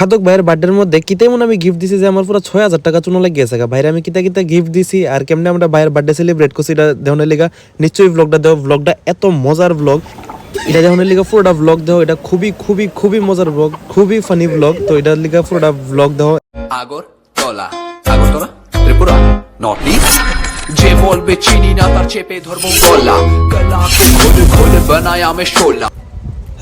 খাদক ভাইয়ের বার্থডের মধ্যে কিতে মনে আমি গিফট দিছি যে আমার পুরো ছয় হাজার টাকা চুনো লাগিয়ে গেছে ভাইরে, আমি কিতা কিতা গিফট দিছি আর কেমনে আমরা ভাইয়ের বার্থডে সেলিব্রেট করছি এটা দেহনের লিগা। নিশ্চয়ই ব্লগটা দেও ব্লগটা এত মজার ব্লগ এটা দেহনের লিগা পুরোটা ব্লগ দেও, এটা খুবই খুবই খুবই মজার ব্লগ খুবই ফানি ব্লগ তো এটার লিগা পুরোটা ব্লগ দেও। আগরতলা আগরতলা? ত্রিপুরা? নর্থ ইস্ট যে বলবে চিনি না তার চেপে ধরবো গলা গলাকে খোলে খোলে, বানায় আমি শোলা।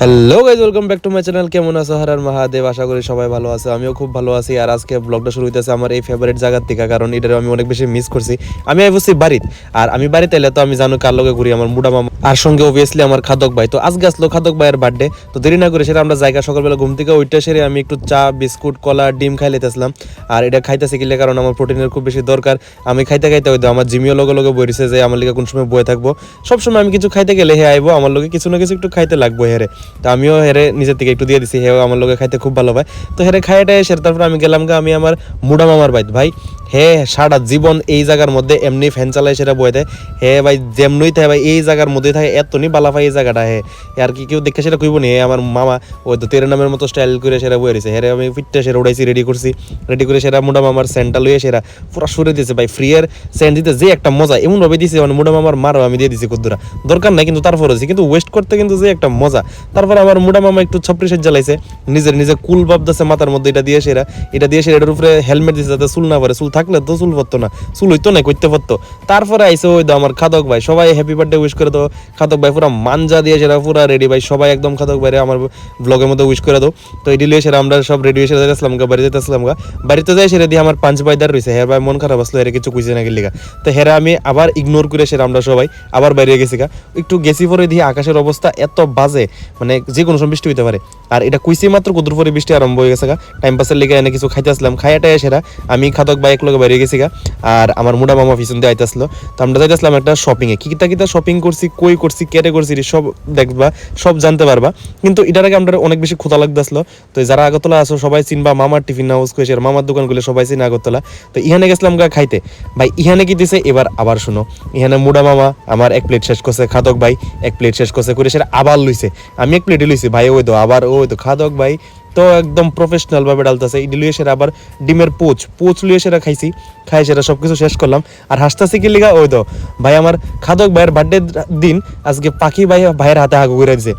Hello guys welcome back to my channel কেমন আছো? হারার মহাদেব, আশা করি সবাই ভালো আছে। আমিও খুব ভালো আছি। আর আজকে ব্লগটা শুরু হইতেছে আমার এই ফেভারিট জায়গার থেকে, কারণ এটার আমি অনেক বেশি মিস করছি। আমি আইবছি বাড়িত। আর আমি বাড়িতে এলে তো আমি জানো কার লগে ঘুরি, আমার মুডা মামা। আর সঙ্গে অবভিয়াসলি আমার খাদক ভাই। তো আজকে আসলো খাদক ভাইয়ের বার্থডে তো দেরি না করে সেটা আমরা জায়গা সকালবেলা ঘুম থেকে ওইটা সেরে আমি একটু চা, বিস্কুট, কলা, ডিম খাই লেতেছিলাম আর এটা খাইতেছি কিলে কারণ আমার প্রোটিনের খুব বেশি দরকার। আমি খাইতে খাইতে হইতো আমার জিমিও লগে লগে বইছে যে আমার লিগে কোন সময় বয়ে থাকব। সবসময় আমি কিছু খাইতে গেলে হে আইবো, আমার লগে কিছু না কিছু একটু খাইতে লাগবো হেরে। তো আমিও হেরে নিজের থেকে একটু দিয়ে দিছি, হেও আমার লোকে খাইতে খুব ভালো পায় তো হেরে খাইটা এসে তারপর আমি গেলাম গা, আমি আমার মুডা মামার বাইত ভাই হে, সারা জীবন এই জায়গার মধ্যে এমনি ফ্যান চালাই সেটা বয়ে দেয়। হে ভাই, যেমনই থাকে ভাই, এই জায়গার মধ্যে থাকে এত নি বালা পাই এই জায়গাটা, হে। আর কি কেউ দেখে সেটা কইব হে, আমার মামা, ওই তো তেরে নামের মতো স্টাইল করে সেটা বয়ে রয়েছে হেরে আমি ফিটটা সেটা উড়াইছি রেডি করছি। রেডি করে সেটা মুডা মামার সেন্টটা লইয়ে সেটা পুরো সুরে দিয়েছে ভাই ফ্রিয়ের সেন্ট দিতে যে একটা মজা এমন ভাবে দিছে মানে মুডা মামার মারও আমি দিয়ে দিছি কুদ্দুরা। দরকার নাই কিন্তু তারপরে হয়েছে কিন্তু ওয়েস্ট করতে কিন্তু যে একটা মজা। তারপর আমার মুডা মামা একটু ছপরি সেজ জ্বালাইছে, নিজের নিজে কুল ভাব দিছে মাথার মধ্যে, এটা দিয়ে সেরা, এটা দিয়ে সেরা, এটার উপরে হেলমেট দিছে যাতে চুল না পারে, চুল থাকলে তো চুল পড়তো না, চুল হইতো না, করতে পারতো। তারপরে আইসে ওই আমার খাদক ভাই, সবাই হ্যাপি বার্থডে উইশ করে দাও। খাদক ভাই পুরো মানজা দিয়ে সেটা পুরো রেডি ভাই, সবাই একদম খাদক ভাই আমার ব্লগের মধ্যে উইশ করে দাও। তো এটি লিয়ে সেটা আমরা সব রেডি হয়ে সেটা যাইতেছিলাম গা বাড়ি যেতেছিলাম গা। বাড়িতে যাই সেটা দিয়ে আমার পাঁচ বাইদার রয়েছে হ্যাঁ ভাই, মন খারাপ আসলো, এর কিছু কুইছে না গেলি গা। তো হেরা আমি আবার ইগনোর করে সেটা আমরা সবাই আবার বাইরে গেছি গা। একটু গেছি পরে দিয়ে আকাশের অবস্থা এত বাজে মানে যে কোনো সময় বৃষ্টি হইতে পারে। আর এটা কুইসি মাত্র কুদুর পরে বৃষ্টি আরম্ভ হয়ে গেছে গা। টাইম পাসের লিগে এনে কিছু খাইতে আসলাম। খাইয়াটাই সেরা, আমি খাদক বাইক লগে বাইরে গেছি গা। আর আমার মুডা মামা পিছন দিয়ে আইতেছিল। তো আমরা যাইতেছিলাম একটা শপিং এ কি কিতা কিতা শপিং করছি, কই করছি, কেটে করছি সব দেখবা, সব জানতে পারবা। কিন্তু এটার আগে আমরা অনেক বেশি ক্ষুধা লাগতেছিল। তো যারা আগরতলা আছো, সবাই চিনবা, মামার টিফিন হাউস কইছে মামার দোকানগুলো সবাই চিনে আগরতলা। তো ইহানে গেছিলাম গা খাইতে। ভাই, ইহানে কি দিছে? এবার আবার শুনো। ইহানে মুডা মামা আমার এক প্লেট শেষ করছে, খাদক ভাই এক প্লেট শেষ করছে করে সেটা আবার লইছে। আমি এক প্লেটই লইছি, ভাই, ওই তো, আবার ওই তো, খাদক ভাই তো একদম প্রফেশনাল ভাবে ডালতেছে। ইডলি লুয়ে সেরা আবার ডিমের পোচ। পোচ লুয়ে সেরা খাইছি, খাই সেরা সবকিছু শেষ করলাম। আর হাসতাছি কি লিগা? ওই তো, ভাই আমার খাদক ভাইয়ের বার্থডে দিন আজকে পাখি ভাই ভাইয়ের হাতে হাগু করে দিছে।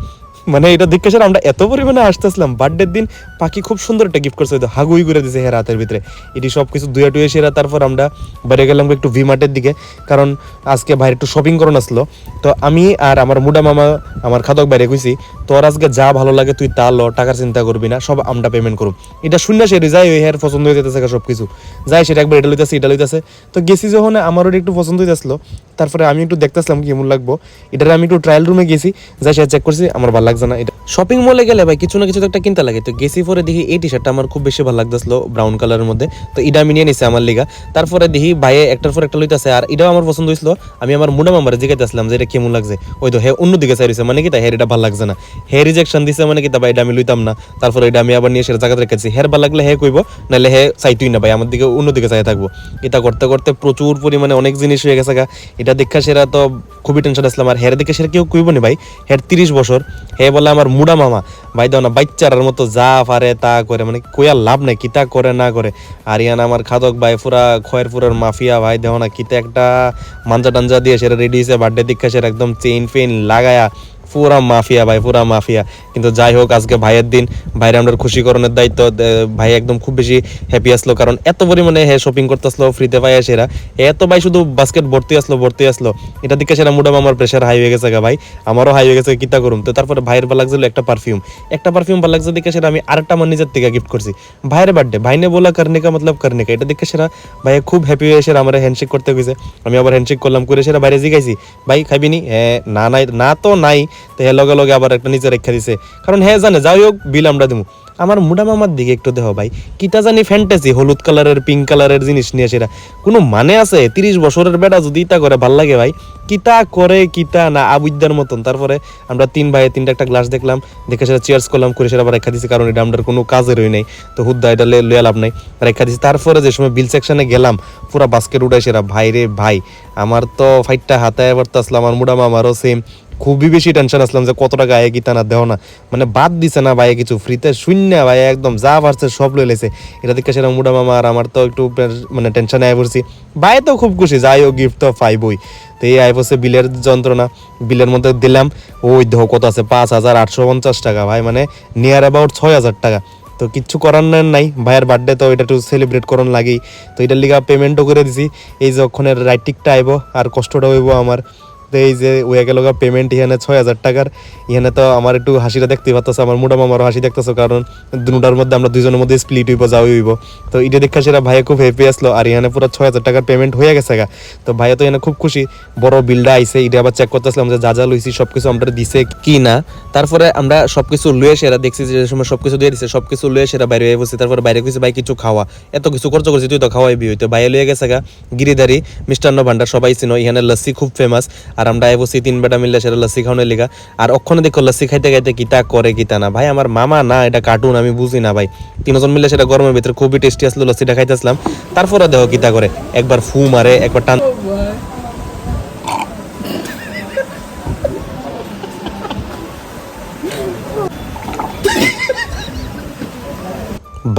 মানে এটা দেখে আমরা এত পরিমাণে আসতেছিলাম বার্থডের দিন পাখি খুব সুন্দর একটা গিফট করছে হাগুই করে দিছে হের হাতের ভিতরে। এটি সব কিছু দুয়ে টুয়ে সেরা, তারপর আমরা বাইরে গেলাম একটু ভি মার্টের দিকে, কারণ আজকে ভাইয়ের একটু শপিং করুন আসলো। তো আমি আর আমার মুডা মামা, আমার খাদক বাইরে কইছি তোর আজকে যা ভালো লাগে তুই তা ল, টাকার চিন্তা করবি না, সব আমরা পেমেন্ট করুম। এটা শূন্য সে যাই ওই হের পছন্দ হয়ে যেতেছে সব কিছু যাই সেটা একবার এটা লইতেছে এটা লইতেছে। তো গেছি যখন আমারও একটু পছন্দ হয়ে হইতেছিল তারপরে আমি একটু দেখতেছিলাম কেমন লাগবো। এটার আমি একটু ট্রায়াল রুমে গেছি, যাই সে চেক করছি, আমার ভালো লাগছে না, এটা শপিং মলে গেলে ভাই কিছু না কিছু তো একটা কিনতে লাগে। তো গেছি পরে দেখি এই টি শার্টটা আমার খুব বেশি ভালো লাগতেছিল ব্রাউন কালারের মধ্যে। তো এটা আমি নিয়ে নিছি আমার লিগা। তারপরে দেখি ভাইয়ে একটার পর একটা লইতেছে, আর এটাও আমার পছন্দ হয়েছিল আমি আমার মুডা মামারে জিজ্ঞাসলাম যে, এটা কেমন লাগছে? ওই তো হে অন্য দিকে চাইছে মানে কি তা, হের এটা ভালো লাগছে না। হে রিজেকশন দিছে মানে কি তা, ভাই এটা আমি লইতাম না। তারপরে এটা আমি আবার নিয়ে সেটা জায়গাতে রেখেছি। হের ভালো লাগলে হে কইব নাহলে হে চাইতুই না ভাই, আমার দিকে অন্য দিকে চাই থাকব। এটা করতে করতে প্রচুর পরিমাণে অনেক জিনিস হয়ে গেছে গা। এটা দেখা সেরা তো খুবই টেনশন আসলাম। আর হের দিকে সেরা কেউ কইব না ভাই, হের তিরিশ বছর হে বলে আমার মুডা মামা, ভাই দাও না বাচ্চার মতো যা পারে তা করে মানে কইয়া লাভ নাই, কিতা করে না করে। আর ইয়ান আমার খাদক ভাই, পুরা খয়ের পুরার মাফিয়া ভাই দেও না, কিতা একটা মাঞ্জা টাঞ্জা দিয়ে সেটা রেডি হিসেবে বার্থডে দীক্ষা সেটা একদম চেইন ফেইন লাগায়া পুরা মাফিয়া ভাই, পুরা মাফিয়া। কিন্তু যাই হোক, আজকে ভাইয়ের দিন ভাইয়ের আমরা খুশি করানোর দায়িত্ব ভাই একদম খুব বেশি হ্যাপি আসলো। কারণ এত পরিমাণে হ্যাঁ শপিং করতে আসলো ফ্রিতে পাই সেরা এত ভাই শুধু বাস্কেট ভর্তি আসলো ভর্তি আসলো। এটা দিকে সেরা মোটাম আমার প্রেশার হাই হয়ে গেছে ভাই। আমারও হাই হয়ে গেছে, কিতা করুম। তো তারপরে ভাইয়ের ভালো লাগছিল একটা পারফিউম একটা পারফিউম ভালো লাগছে দিকে সেটা আমি আরেকটা আমার নিজের থেকে গিফট করছি। ভাইয়ের বার্থডে ভাইনে বলা করনে কা মতলব করনে কা। এটা দেখে সেরা ভাই খুব হ্যাপি হয়ে সেরা আমার হ্যান্ডশেক করতে গেছে। আমি আবার হ্যান্ডশেক করলাম, করে সেরা বাইরে জিগাইছি। ভাই খাইবি নি? হ্যাঁ না নাই, না তো নাই। তো হ্যাঁ লগে লগে আবার একটা নিচে রেখা দিছে। কারণ হ্যাঁ জানে, যাই হোক, বিল আমরা দেবো আমার মুডা মামার দিকে একটু দেহ ভাই কিতা জানি ফ্যান্টাসি হলুদ কালারের পিঙ্ক কালারের জিনিস নিয়ে সেরা কোনো মানে আছে? তিরিশ বছরের বেটা যদি ইতা করে, ভালো লাগে ভাই। কিতা করে কিতা না আবুদ্দার মতন। তারপরে আমরা তিন ভাই তিনটা একটা গ্লাস দেখলাম, দেখে সেটা চেয়ার্স করলাম, করে সেটা আবার রেখা দিছি, কারণ এটা আমাদের কোনো কাজের হই নাই। তো হুদ্দা এটা লইয়া লাভ নাই, রেখা দিছি। তারপরে যে সময় বিল সেকশনে গেলাম, পুরা বাস্কেট উঠাই সেরা ভাই রে ভাই, আমার তো ফাইটটা হাতে এবার তো আসলাম আমার মুডা মামারও সেম খুবই বেশি টেনশন আসলাম যে কত টাকা আয় গীতা না দেও না। মানে বাদ দিছে না ভাই কিছু ফ্রিতে শূন্য ভাইয়া একদম যা পারছে সব লই লেছে। এটা দেখে সেটা মুডা মামা আর আমার তো একটু মানে টেনশনে আয় পড়ছি। ভাই তো খুব খুশি, যাই হোক গিফট তো পাইবই। তো এই আয় পড়ছে বিলের যন্ত্রণা, বিলের মধ্যে দিলাম। ওই দেহ কত আছে, পাঁচ হাজার আটশো পঞ্চাশ টাকা ভাই মানে নিয়ার অ্যাবাউট ছয় হাজার টাকা। তো কিচ্ছু করার নাই, ভাইয়ের বার্থডে তো এটা একটু সেলিব্রেট করন লাগেই। তো এটার লিগা পেমেন্টও করে দিছি। এই যখন রাইটিকটা আইব, আর কষ্টটা হইব আমার। এই যে ওয়া গেল পেমেন্ট এখানে ছয় হাজার টাকার এখানে তো আমার একটু হাসিটা দেখতে পাচ্ছ আমার মোটা মামারও হাসি দেখতেছো, কারণ দুটার মধ্যে আমরা দুজনের মধ্যে স্প্লিট হইব যাওয়া হইব। তো এটা দেখা সেটা ভাইয়া খুব হ্যাপি আসলো, আর এখানে পুরো ছয় হাজার টাকার পেমেন্ট হয়ে গেছে গা। তো ভাইয়া তো এখানে খুব খুশি, বড় বিলটা আইসে এটা আবার চেক করতেছিলাম যে যা যা লইছি সবকিছু আমরা দিছে কি না। তারপরে আমরা সবকিছু লুয়ে সেরা দেখছি যে সময় সব কিছু দিয়ে দিছে, সবকিছু লুয়ে সেরা বাইরে হয়ে বসছি, তারপরে বাইরে কিছু ভাই, কিছু খাওয়া। এত কিছু খরচ করছি তুই তো খাওয়াইবি হইতো। বাইরে লুয়ে গেছে গা গিরিদারি মিষ্টান্ন ভান্ডার সবাই চিনো এখানে লস্যি খুব ফেমাস আর আমরা আই তিন বেটা মিললে সেটা লস্যি খাওয়ানোর লেখা আর অক্ষণে দেখো লস্যি খাইতে খাইতে কিতা করে কিতা না। ভাই, আমার মামা না, এটা কার্টুন আমি বুঝি না ভাই। তিনজন মিললে সেটা গরমের ভিতরে খুবই টেস্টি আসলো, লস্যিটা খাইতে আসলাম। তারপরে দেখো কিতা করে। একবার ফু মারে, একবার টান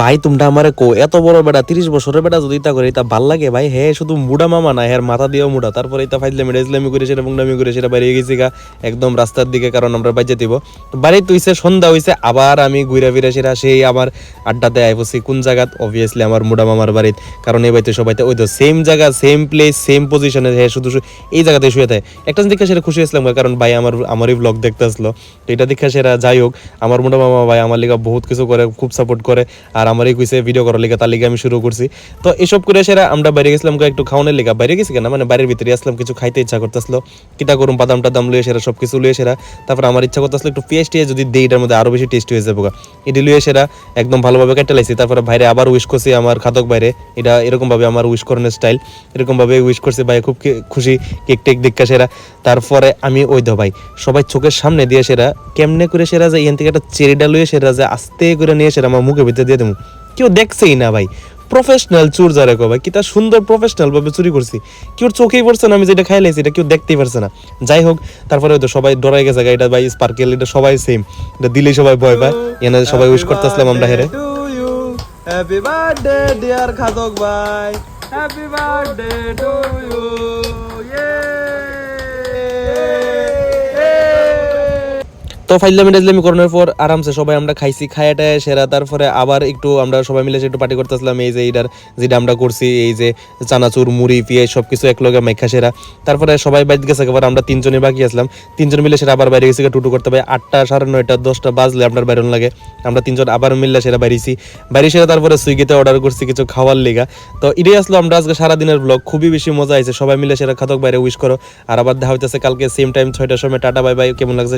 ভাই, তোমরা আমারে কো এত বড় বেটা তিরিশ বছরের বেটা যদি তা করে তা ভালো লাগে ভাই। হে, শুধু মুডা মামা না, হের মাথা দিয়েও মুডা। তারপরে এটা ফাইজলে মেডা ইসলামি করে সেটা মুন্ডামি করে সেটা বাইরে গেছি গা, একদম রাস্তার দিকে, কারণ আমরা বাইজে দিব। বাড়ি তুইছে সন্ধ্যা হইছে, আবার আমি ঘুরে ফিরে সেটা সেই আবার আড্ডাতে আইবছি কোন জায়গাত? অবভিয়াসলি আমার মুডা মামার বাড়িত। কারণ এই বাড়িতে সবাইতে ওই তো সেম জায়গা সেম প্লেস সেম পজিশনে হে, শুধু এই জায়গাতে শুয়ে থাকে। একটা দেখে সেটা খুশি আসলাম কারণ ভাই আমার আমারই ব্লগ দেখতে আসলো। তো এটা দেখে সেটা যাই হোক, আমার মোটা মামা ভাই আমার লিগা বহুত কিছু করে, খুব সাপোর্ট করে। আর আমারই কইছে ভিডিও করার লিগা, তার লিগা আমি শুরু করছি। তো এসব করে সেরা আমরা বাইরে গেছিলাম একটু খাওয়ানোর লিগা। বাইরে গেছি কেন? মানে বাইরের ভিতরে আসলাম, কিছু খাইতে ইচ্ছা করতেছিল। কিতা করুম, বাদাম টাদাম লুয়ে সেরা সব কিছু লুয়ে সেরা। তারপর আমার ইচ্ছা করতেছিল একটু পেস্ট দিয়ে যদি দিই এটার মধ্যে আরও বেশি টেস্ট হয়ে যাব এটি লুয়ে সেরা, একদম ভালোভাবে কেটে লাইছি। তারপরে বাইরে আবার উইশ করছি আমার খাতক বাইরে এটা এরকমভাবে আমার উইশ করানোর স্টাইল এরকমভাবে উইশ করছে ভাই, খুব খুশি, কেক টেক দেখা সেরা। তারপরে আমি ওই দো ভাই, সবাই চোখের সামনে দিয়ে সেরা। কেমনে করে সেরা যে, এখান থেকে একটা চেরিডা লুয়ে সেরা যে, আস্তে করে নিয়ে সেরা, আমার মুখের ভিতরে দিয়ে দেবো। কেউ দেখছেই না ভাই। প্রফেশনাল চুর যারা কো ভাই, কি তা সুন্দর প্রফেশনাল ভাবে চুরি করছি। কেউ চোখেই পড়ছে না, আমি যেটা খাই লাইছি, এটা কেউ দেখতেই পারছে না। যাই হোক, তারপরে হয়তো সবাই ডরাই গেছে, এটা ভাই স্পার্কেল এটা সবাই সেম এটা দিলেই সবাই ভয় পায়। এনে সবাই উইশ করতেছিলাম আমরা হেরে। হ্যাপি বার্থডে ডিয়ার খাদক ভাই। হ্যাপি বার্থডে টু ইউ তো ফাইলামি টাইজলামি করানোর পর আরামসে সবাই আমরা খাইছি খায়াটায় সেরা। তারপরে আবার একটু আমরা সবাই মিলে একটু পার্টি করতেছিলাম, এই যে এইটার যেটা আমরা করছি, এই যে চানাচুর, মুড়ি, পিঁয়াজ সব কিছু একলগে মেখা সেরা। তারপরে সবাই বাইরে গেছে এবার আমরা তিনজনে বাকি আসলাম তিনজন মিলে সেটা আবার বাইরে গেছি টুটু করতে হবে। আটটা, সাড়ে নয়টা, দশটা বাজলে আপনার বাইরন লাগে। আমরা তিনজন আবার মিললে সেটা বাইরেছি। বাইরে সেরা তারপরে সুইগিতে অর্ডার করছি কিছু খাওয়ার লেগা। তো এটাই আসলো আমরা আজকে সারাদিনের ব্লগ খুবই বেশি মজা হয়েছে সবাই মিলে সেটা খাতক বাইরে উইশ করো। আর আবার দেখা হইতেছে কালকে সেম টাইম ছয়টার সময়। টাটা বাই বাই কেমন লাগছে?